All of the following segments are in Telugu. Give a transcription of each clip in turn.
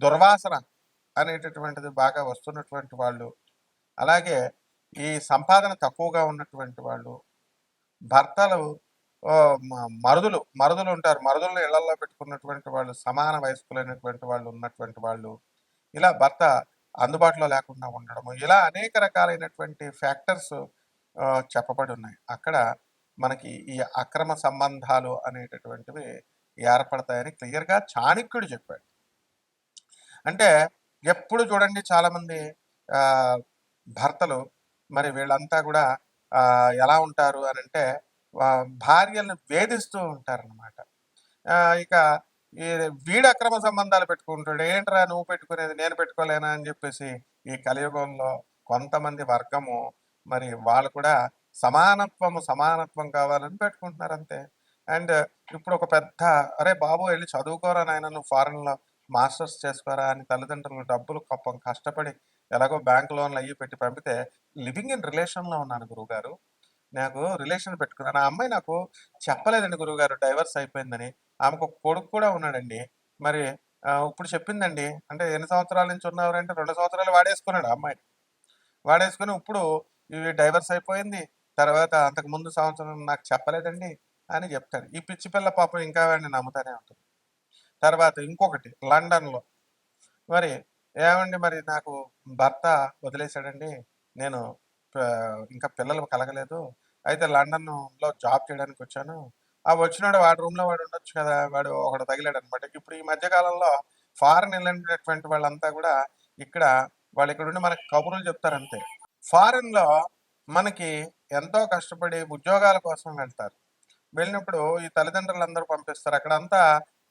దుర్వాసన అనేటటువంటిది బాగా వస్తున్నటువంటి వాళ్ళు. అలాగే ఈ సంపాదన తక్కువగా ఉన్నటువంటి వాళ్ళు భర్తలు మరుదులు మరుదులు ఉంటారు. మరుదులను ఇళ్ళలో పెట్టుకున్నటువంటి వాళ్ళు సమాన వయస్కులైనటువంటి వాళ్ళు ఉన్నటువంటి వాళ్ళు ఇలా భర్త అందుబాటులో లేకుండా ఉండడము ఇలా అనేక రకాలైనటువంటి ఫ్యాక్టర్స్ చెప్పబడి ఉన్నాయి. అక్కడ మనకి ఈ అక్రమ సంబంధాలు అనేటటువంటివి ఏర్పడతాయని క్లియర్గా చాణక్యుడు చెప్పాడు. అంటే ఎప్పుడు చూడండి చాలామంది భర్తలు మరి వీళ్ళంతా కూడా ఎలా ఉంటారు అని అంటే భార్యలను వేధిస్తూ ఉంటారన్నమాట. ఇక ఈ వీడు అక్రమ సంబంధాలు పెట్టుకుంటాడు ఏంట్రా నువ్వు పెట్టుకునేది నేను పెట్టుకోలేనా? అని చెప్పేసి ఈ కలియుగంలో కొంతమంది వర్గము మరి వాళ్ళు కూడా సమానత్వము సమానత్వం కావాలని పెట్టుకుంటున్నారు అంతే. అండ్ ఇప్పుడు ఒక పెద్ద అరే బాబు వెళ్ళి చదువుకోరా నాయన నువ్వు ఫారెన్లో మాస్టర్స్ చేసుకోరా అని తల్లిదండ్రులు డబ్బులు పాపం కష్టపడి ఎలాగో బ్యాంక్ లోన్లు అయ్యి పెట్టి పంపితే లివింగ్ ఇన్ రిలేషన్లో ఉన్నాను గురువుగారు. నాకు రిలేషన్ పెట్టుకున్నాను. ఆ అమ్మాయి నాకు చెప్పలేదండి గురువుగారు డైవర్స్ అయిపోయిందని. ఆమెకు ఒక కొడుకు కూడా ఉన్నాడండి. మరి ఇప్పుడు చెప్పిందండి అంటే ఎన్ని సంవత్సరాల నుంచి ఉన్నవారంటే రెండు సంవత్సరాలు వాడేసుకున్నాడు అమ్మాయి. వాడేసుకుని ఇప్పుడు ఇవి డైవర్స్ అయిపోయింది. తర్వాత అంతకు ముందు సంవత్సరం నాకు చెప్పలేదండి అని చెప్తాడు ఈ పిచ్చి పిల్ల పాపం ఇంకా వాడిని నమ్ముతానే ఉంటుంది. తర్వాత ఇంకొకటి లండన్లో. మరి ఏమండి మరి నాకు భర్త వదిలేశాడండి. నేను ఇంకా పిల్లలు కలగలేదు. అయితే లండన్లో జాబ్ చేయడానికి వచ్చాను. ఆ వచ్చినాడు వాడి రూమ్లో వాడు ఉండొచ్చు కదా వాడు ఒకడు తగిలాడు అనమాట ఇప్పుడు ఈ మధ్యకాలంలో ఫారెన్ వెళ్ళినటువంటి వాళ్ళంతా కూడా ఇక్కడ వాళ్ళు ఇక్కడ ఉండి మనకి కబుర్లు చెప్తారు అంతే. మనకి ఎంతో కష్టపడి ఉద్యోగాల కోసం వెళ్తారు. వెళ్ళినప్పుడు ఈ తల్లిదండ్రులు అందరూ పంపిస్తారు. అక్కడంతా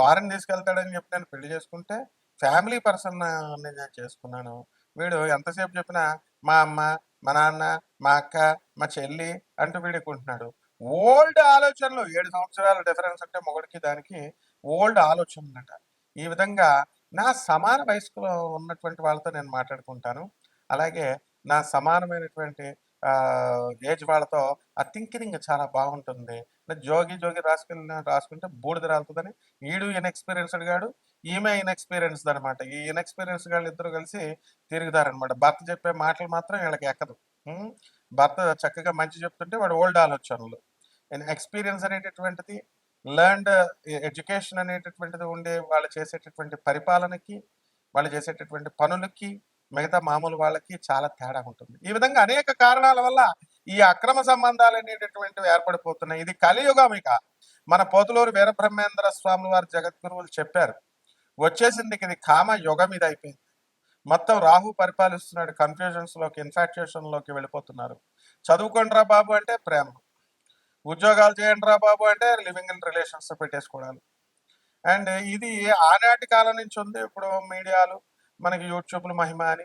ఫారెన్ తీసుకెళ్తాడని చెప్పి నేను పెళ్ళి చేసుకుంటే ఫ్యామిలీ పర్సన్ నేను చేసుకున్నాను. వీడు ఎంతసేపు చెప్పినా మా అమ్మ మా నాన్న మా అక్క మా చెల్లి అంటూ వీడుకుంటున్నాడు ఓల్డ్ ఆలోచనలు ఏడు సంవత్సరాల డిఫరెన్స్ అంటే మొగడికి దానికి ఓల్డ్ ఆలోచనలట. ఈ విధంగా నా సమాన వయస్కులో ఉన్నటువంటి వాళ్ళతో నేను మాట్లాడుకుంటాను. అలాగే నా సమానమైనటువంటి ఏజ్ వాళ్ళతో ఆ థింకింగ్ చాలా బాగుంటుంది. జోగి జోగి రాసుకుని రాసుకుంటే బూడిద రాలుతుందని ఈడు ఇన్ఎక్స్పీరియన్స్డ్ గాడు ఈమె ఇన్ఎక్స్పీరియన్స్డ్ అనమాట ఈ ఇన్ఎక్స్పీరియన్స్ గాళ్ళు ఇద్దరు కలిసి తిరుగుతారనమాట భర్త చెప్పే మాటలు మాత్రం వీళ్ళకి ఎక్కదు. భర్త చక్కగా మంచి చెప్తుంటే వాడు ఓల్డ్ ఆలోచనలు. ఎక్స్పీరియన్స్ అనేటటువంటిది లర్న్డ్ ఎడ్యుకేషన్ అనేటటువంటిది ఉండే వాళ్ళు చేసేటటువంటి పరిపాలనకి వాళ్ళు చేసేటటువంటి పనులకి మిగతా మామూలు వాళ్ళకి చాలా తేడా ఉంటుంది. ఈ విధంగా అనేక కారణాల వల్ల ఈ అక్రమ సంబంధాలు అనేటటువంటివి ఏర్పడిపోతున్నాయి. ఇది కలియుగం ఇక. మన పోతులూరు వీరబ్రహ్మేంద్ర స్వామి వారి జగద్గురువులు చెప్పారు. వచ్చేసింది ఇది కామ యుగం ఇది అయిపోయింది. మొత్తం రాహు పరిపాలిస్తున్నాడు. కన్ఫ్యూజన్స్లోకి లోకి వెళ్ళిపోతున్నారు. చదువుకోండిరా బాబు అంటే ప్రేమ. ఉద్యోగాలు చేయండి రా బాబు అంటే లివింగ్ ఇన్ రిలేషన్స్ పెట్టేసుకోవడాలు. అండ్ ఇది ఆనాటి కాలం నుంచి ఉంది. ఇప్పుడు మీడియాలు మనకి యూట్యూబ్లు మహిమ అని.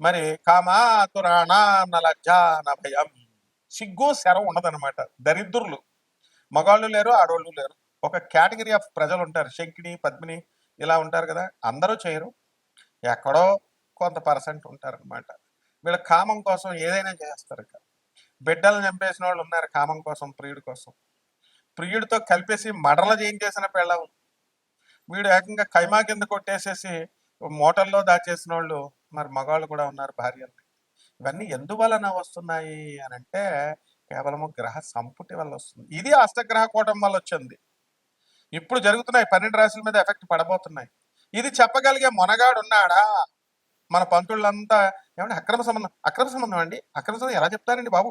మరి కామాతురాణ భయం సిగ్గు శరం ఉండదన్నమాట. దరిద్రులు. మగాళ్ళు లేరు ఆడవాళ్ళు లేరు. ఒక కేటగిరీ ఆఫ్ ప్రజలు ఉంటారు శంకిని పద్మిని ఇలా ఉంటారు కదా. అందరూ చేయరు. ఎక్కడో కొంత పర్సెంట్ ఉంటారనమాట వీళ్ళ కామం కోసం ఏదైనా చేస్తారు ఇక. బిడ్డలు చంపేసిన వాళ్ళు ఉన్నారు కామం కోసం ప్రియుడి కోసం. ప్రియుడితో కలిపేసి మడల చేయించేసిన పెళ్ళం వీడు ఏకంగా కైమా కింద కొట్టేసేసి మోటల్లో దాచేసిన వాళ్ళు మరి మగవాళ్ళు కూడా ఉన్నారు భార్యల్ని ఇవన్నీ ఎందువలన వస్తున్నాయి అని అంటే కేవలము గ్రహ సంపుటి వల్ల వస్తుంది. ఇది అష్టగ్రహ కూటం వల్ల వచ్చింది. ఇప్పుడు జరుగుతున్నాయి పన్నెండు రాశుల మీద ఎఫెక్ట్ పడబోతున్నాయి. ఇది చెప్పగలిగే మొనగాడు ఉన్నాడా? మన పంతుళ్ళంతా ఏమంటే అక్రమ సంబంధం అక్రమ సంబంధం అండి? అక్రమ సంబంధం ఎలా చెప్తారండి బాబు?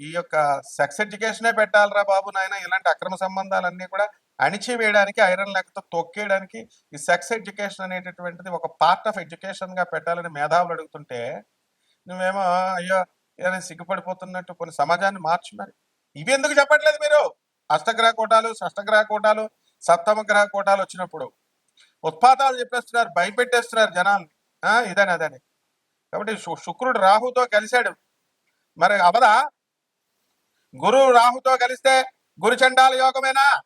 ఈ యొక్క సెక్స్ ఎడ్యుకేషనే పెట్టాలరా బాబు నాయన. ఇలాంటి అక్రమ సంబంధాలన్నీ కూడా అణిచివేయడానికి ఐరన్ లెక్కతో తొక్కేయడానికి ఈ సెక్స్ ఎడ్యుకేషన్ అనేటటువంటిది ఒక పార్ట్ ఆఫ్ ఎడ్యుకేషన్గా పెట్టాలని మేధావులు అడుగుతుంటే నువ్వేమో అయ్యో ఏదైనా సిగ్గుపడిపోతున్నట్టు కొన్ని సమాజాన్ని మార్చు మరి. ఇవి ఎందుకు చెప్పట్లేదు మీరు? అష్టగ్రహ కూటాలు షష్టగ్రహ కూటాలు సప్తమ గ్రహ కూటాలు వచ్చినప్పుడు ఉత్పాతాలు చెప్పేస్తున్నారు భయపెట్టేస్తున్నారు జనాల్ని. ఆ, ఇదని అదని. కాబట్టి శుక్రుడు రాహుతో కలిశాడు. మరి అవదా? గురువు రాహుతో కలిస్తే గురుచండాల యోగమేనా?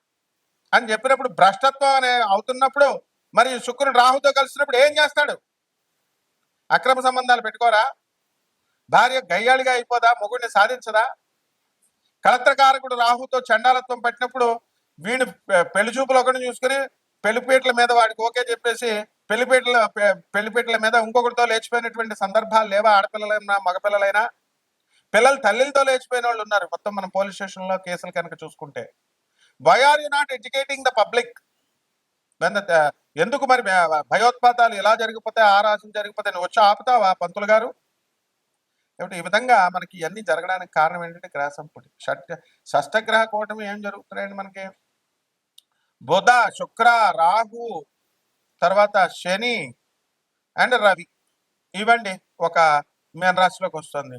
అని చెప్పినప్పుడు భ్రష్టత్వం అనే అవుతున్నప్పుడు మరి శుక్రుడు రాహుతో కలిసినప్పుడు ఏం చేస్తాడు? అక్రమ సంబంధాలు పెట్టుకోరా? భార్య గయ్యాళిగా అయిపోదా? మొగుడిని సాధించదా? కళత్రకారకుడు రాహుతో చండాలత్వం పెట్టినప్పుడు వీడు పె- పెళ్ళి చూపులు ఒకటి చూసుకుని పెళ్ళిపీటల మీద వాడికి ఓకే చెప్పేసి పెళ్ళిపీటల పెళ్ళిపీటల మీద ఇంకొకరితో లేచిపోయినటువంటి సందర్భాలు లేవా? ఆడపిల్లలైనా మగపిల్లలైనా? పిల్లలు తల్లితో లేచిపోయిన వాళ్ళు ఉన్నారు. మొత్తం మనం పోలీస్ స్టేషన్లో కేసులు కనుక చూసుకుంటే. Why are you not educating the public ఎందుకు మరి భయోత్పాతాలు ఎలా జరిగిపోతే ఆ రాశం జరిగిపోతే నువ్వు వచ్చి ఆపుతావా పంతులు గారు? కాబట్టి ఈ విధంగా మనకి ఇవన్నీ జరగడానికి కారణం ఏంటంటే గ్రహసంపుటి షట్ షష్టగ్రహ కూటమి ఏం జరుగుతున్నాయండి మనకి? బుధ శుక్ర రాహు తర్వాత శని అండ్ రవి. ఇవండి ఒక మీన రాశిలోకి వస్తుంది.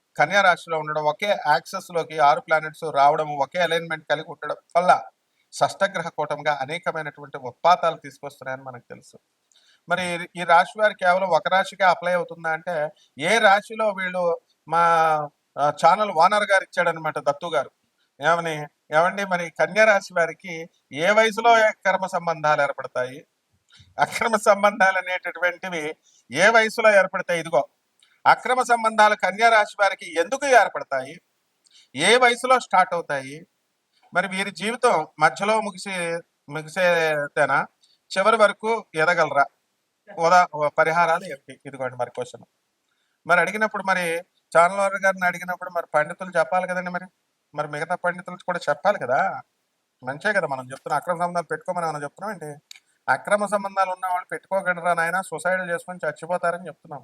కన్యా రాశిలో ఉండడం ఒకే యాక్సెస్లోకి ఆరు ప్లానెట్స్ రావడం ఒకే అలైన్మెంట్ కలిగి ఉండడం వల్ల షష్టగ్రహ కూటంగా అనేకమైనటువంటి ఉత్పాతాలు తీసుకొస్తున్నాయని మనకు తెలుసు. మరి ఈ రాశి వారు కేవలం ఒక రాశికే అప్లై అవుతుందా అంటే ఏ రాశిలో వీళ్ళు మా ఛానల్ ఓనర్ గారు ఇచ్చాడనమాట దత్తు గారు. ఏమని ఏమండి మరి కన్యా రాశి వారికి ఏ వయసులో కర్మ సంబంధాలు ఏర్పడతాయి? అక్రమ సంబంధాలు అనేటటువంటివి ఏ వయసులో ఏర్పడతాయి? ఇదిగో అక్రమ సంబంధాలు కన్యా రాశి వారికి ఎందుకు ఏర్పడతాయి? ఏ వయసులో స్టార్ట్ అవుతాయి? మరి వీరి జీవితం మధ్యలో ముగిసే ముగిసేతేనా చివరి వరకు ఎదగలరా? ఉదా పరిహారాలు ఏమిటి ఇదిగోండి మరి క్వశ్చన్. మరి అడిగినప్పుడు మరి ఛానల్ గారిని అడిగినప్పుడు మరి పండితులు చెప్పాలి కదండి మరి. మరి మిగతా పండితులు కూడా చెప్పాలి కదా. మంచే కదా మనం చెప్తున్నాం అక్రమ సంబంధాలు పెట్టుకోమని మనం చెప్తున్నాం ఏంటి? అక్రమ సంబంధాలు ఉన్న వాళ్ళు పెట్టుకోకండిరా నాయన? సూసైడ్ చేసుకొని చచ్చిపోతారని చెప్తున్నాం.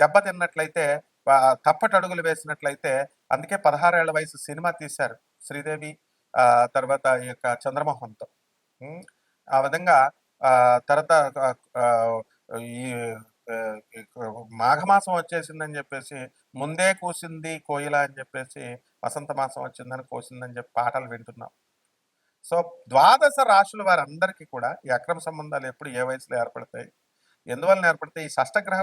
దెబ్బతిన్నట్లయితే దెబ్బ తిన్నట్లయితే తప్పటి అడుగులు వేసినట్లయితే అందుకే పదహారేళ్ళ వయసు సినిమా తీశారు శ్రీదేవి తర్వాత ఈ యొక్క చంద్రమోహన్తో. ఆ విధంగా తర్వాత ఈ ఈ మాఘమాసం వచ్చేసిందని చెప్పేసి ముందే కూసింది కోయిల అని చెప్పేసి వసంత మాసం వచ్చిందని కోసిందని చెప్పి పాటలు వింటున్నాం. సో ద్వాదశ రాశుల వారందరికీ కూడా ఈ అక్రమ సంబంధాలు ఎప్పుడు ఏ వయసులో ఏర్పడతాయి? ఎందువల్ల ఏర్పడతాయి? ఈ షష్టగ్రహ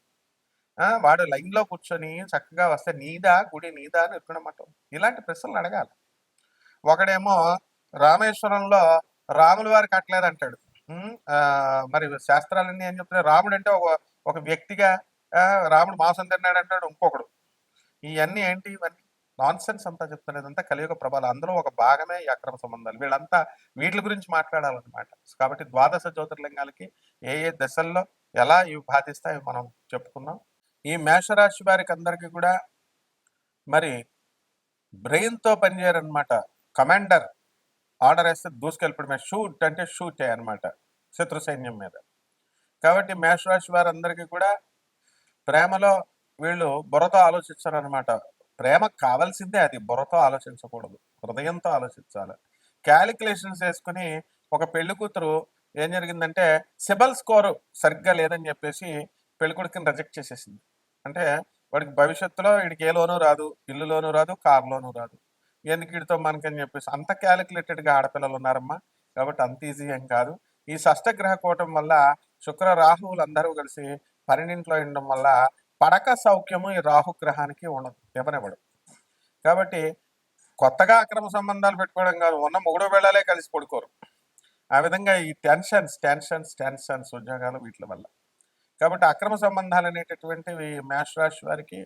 ఆ, వాడు లైన్లో కూర్చొని చక్కగా వస్తే నీదా గుడి నీదా అని ఎక్కడమాట ఇలాంటి ప్రశ్నలు అడగాలి. ఒకడేమో రామేశ్వరంలో రాముల వారు కట్టలేదు అంటాడు ఉమ్, ఆ, మరి శాస్త్రాలన్నీ ఏం చెప్తున్నాయి? రాముడు అంటే ఒక ఒక వ్యక్తిగా ఆ, రాముడు మాంసం తిన్నాడు అంటాడు ఇంకొకడు. ఇవన్నీ ఏంటి ఇవన్నీ? నాన్ సెన్స్ అంతా చెప్తున్నది అంతా కలియుగ ప్రభావం. అందులో ఒక భాగమే ఈ అక్రమ సంబంధాలు. వీళ్ళంతా వీటి గురించి మాట్లాడాలన్నమాట. కాబట్టి ద్వాదశ జ్యోతిర్లింగాలకి ఏ ఏ దశల్లో ఎలా ఇవి బాధిస్తాయి మనం చెప్పుకున్నాం ఈ మేషరాశి వారికి అందరికీ కూడా మరి బ్రెయిన్తో పనిచేయరనమాట కమాండర్ ఆర్డర్ వేస్తే దూసుకెళ్ళిపోవడమే. షూట్ అంటే షూట్ అనమాట శత్రు సైన్యం మీద. కాబట్టి మేషరాశి వారందరికీ కూడా ప్రేమలో వీళ్ళు బుర్రతో ఆలోచించారనమాట ప్రేమ కావాల్సిందే అది బుర్రతో ఆలోచించకూడదు హృదయంతో ఆలోచించాలి. క్యాలిక్యులేషన్స్ వేసుకుని ఒక పెళ్ళి కూతురు ఏం జరిగిందంటే సిబల్ స్కోరు సరిగ్గా లేదని చెప్పేసి పెళ్ళికొడుకుని రిజెక్ట్ చేసేసింది. అంటే వాడికి భవిష్యత్తులో వీడికి ఏ లోను రాదు ఇల్లు లోను రాదు కార్ లోను రాదు. ఎందుకు వీడితో మనకని చెప్పేసి అంత క్యాలిక్యులేటెడ్గా ఆడపిల్లలు ఉన్నారమ్మా. కాబట్టి అంత ఈజీ ఏం కాదు. ఈ షష్టగ్రహ కూటం వల్ల శుక్ర రాహువులు అందరూ కలిసి పన్నెండింట్లో ఉండడం వల్ల పడక సౌఖ్యము ఈ రాహుగ్రహానికి ఉండదు ఇవ్వనివ్వడు కాబట్టి కొత్తగా అక్రమ సంబంధాలు పెట్టుకోవడం కాదు ఉన్న మూడో వేళలే కలిసి పడుకోరు. ఆ విధంగా ఈ టెన్షన్స్ టెన్షన్స్ టెన్షన్స్ ఉద్యోగాలు వీటి వల్ల. కాబట్టి అక్రమ సంబంధాలు అనేటటువంటివి మేష రాశి వారికి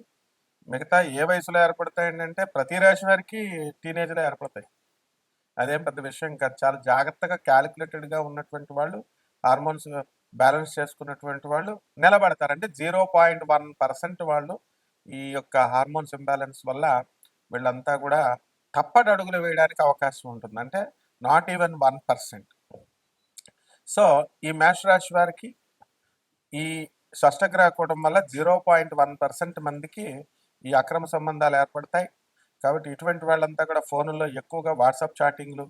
మిగతా ఏ వయసులో ఏర్పడతాయంటే ప్రతి రాశి వారికి టీనేజ్లో ఏర్పడతాయి. అదేం పెద్ద విషయం కాదు. చాలా జాగ్రత్తగా క్యాలిక్యులేటెడ్గా ఉన్నటువంటి వాళ్ళు హార్మోన్స్ బ్యాలెన్స్ చేసుకున్నటువంటి వాళ్ళు నిలబడతారు. అంటే జీరో పాయింట్ వన్ పర్సెంట్ వాళ్ళు ఈ యొక్క హార్మోన్స్ ఇంబ్యాలెన్స్ వల్ల వీళ్ళంతా కూడా తప్పటి అడుగులు వేయడానికి అవకాశం ఉంటుంది. అంటే not even one percent so ఈ మేష రాశి వారికి ఈ షష్టగ్రహ కూటం వల్ల జీరో పాయింట్ వన్ పర్సెంట్ మందికి ఈ అక్రమ సంబంధాలు ఏర్పడతాయి. కాబట్టి ఇటువంటి వాళ్ళంతా కూడా ఫోనుల్లో ఎక్కువగా వాట్సాప్ చాటింగ్లు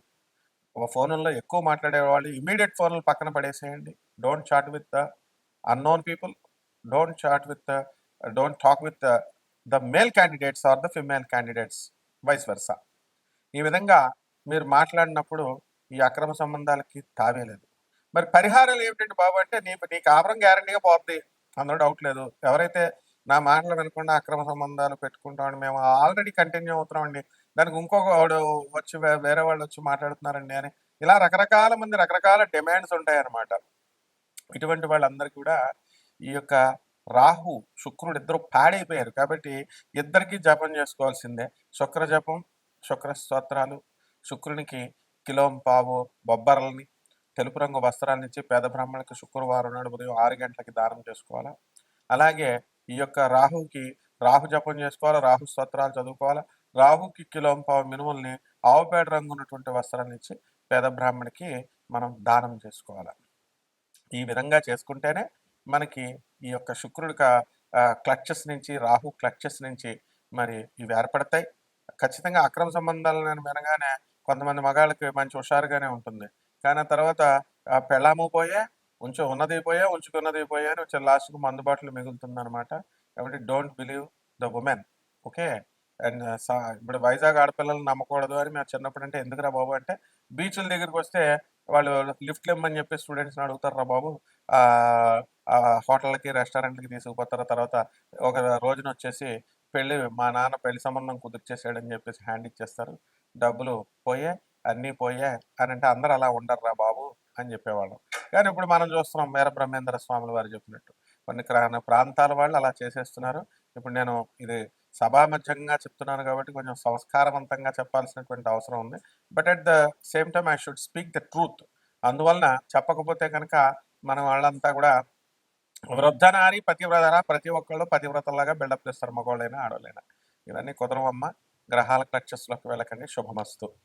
ఫోనుల్లో ఎక్కువ మాట్లాడే వాళ్ళు ఇమీడియట్ ఫోన్లు పక్కన పడేసేయండి. Don't chat with the unknown people don't chat with don't talk with the male candidates or the female candidates vice versa ఈ విధంగా మీరు మాట్లాడినప్పుడు ఈ అక్రమ సంబంధాలకి తావేలేదు మరి పరిహారాలు ఏమిటంటే బాబు అంటే నీ నీకు కాపురం గ్యారంటీగా పోతుంది. అందులో డౌట్ లేదు. ఎవరైతే నా మాటలు వినకుండా అక్రమ సంబంధాలు పెట్టుకుంటామని మేము ఆల్రెడీ కంటిన్యూ అవుతున్నామండి. దానికి ఇంకొక వాడు వచ్చి వేరే వాళ్ళు వచ్చి మాట్లాడుతున్నారండి అని. ఇలా రకరకాల మంది రకరకాల డిమాండ్స్ ఉంటాయన్నమాట. ఇటువంటి వాళ్ళందరికీ కూడా ఈ యొక్క రాహు శుక్రుడు ఇద్దరు పాడైపోయారు. కాబట్టి ఇద్దరికి జపం చేసుకోవాల్సిందే. శుక్ర జపం శుక్ర స్తోత్రాలు శుక్రునికి కిలోం పావు బొబ్బర్లని తెలుపు రంగు వస్త్రాన్ని ఇచ్చి పేద బ్రాహ్మణులకు శుక్రవారం నాడు ఉదయం ఆరు గంటలకి దానం చేసుకోవాలా? అలాగే ఈ యొక్క రాహుకి రాహు జపం చేసుకోవాలా? రాహు స్తోత్రాలు చదువుకోవాలా? రాహుకి కిలోం పావు మినుముల్ని ఆవుపేడ రంగు ఉన్నటువంటి వస్త్రాన్ని ఇచ్చి పేద బ్రాహ్మణికి మనం దానం చేసుకోవాలి? ఈ విధంగా చేసుకుంటేనే మనకి ఈ యొక్క శుక్రుడి క్లచ్చెస్ నుంచి రాహు క్లచ్చెస్ నుంచి మరి ఇవి ఏర్పడతాయి. ఖచ్చితంగా అక్రమ సంబంధాలు నేను వినగానే కొంతమంది మగాళ్ళకి మంచి హుషారుగానే ఉంటుంది. కానీ ఆ తర్వాత ఆ పెళ్ళాము పోయే ఉంచు ఉన్నది పోయే ఉంచుకున్నది పోయే అని వచ్చే లాస్ట్కి మందుబాటులో మిగులుతుంది అనమాట కాబట్టి don't believe the women okay and ఇప్పుడు వైజాగ్ ఆడపిల్లలు నమ్మకూడదు అని మేము చిన్నప్పుడు అంటే ఎందుకురా బాబు అంటే బీచ్ల దగ్గరికి వస్తే వాళ్ళు లిఫ్ట్లు ఇమ్మని చెప్పి స్టూడెంట్స్ని అడుగుతారు రా బాబు. హోటల్కి రెస్టారెంట్కి తీసుకుపోతారు. తర్వాత ఒక రోజున వచ్చేసి పెళ్ళి మా నాన్న పెళ్ళి సంబంధం కుదిర్చేసాడని చెప్పేసి హ్యాండ్ ఇచ్చేస్తారు. డబ్బులు పోయే అన్నీ పోయే అని అంటే అందరూ అలా ఉండర్రా బాబు అని చెప్పేవాళ్ళం. కానీ ఇప్పుడు మనం చూస్తున్నాం మేర బ్రహ్మేంద్ర స్వాములు వారు చెప్పినట్టు కొన్ని ప్రాంతాల వాళ్ళు అలా చేసేస్తున్నారు. ఇప్పుడు నేను ఇది సభామధ్యంగా చెప్తున్నాను కాబట్టి కొంచెం సంస్కారవంతంగా చెప్పాల్సినటువంటి అవసరం ఉంది. But at the same time I should speak the truth. అందువలన చెప్పకపోతే కనుక మనం వాళ్ళంతా కూడా వృద్ధనారి పతివ్రతన ప్రతి ఒక్కళ్ళు పతివ్రతలాగా బిల్డప్ చేస్తారు మగవాళ్ళైనా ఆడవాళ్ళైనా. ఇవన్నీ కుదరవమ్మ. గ్రహాల క్లక్షస్లోకి వెళ్ళకండి. శుభమస్తు.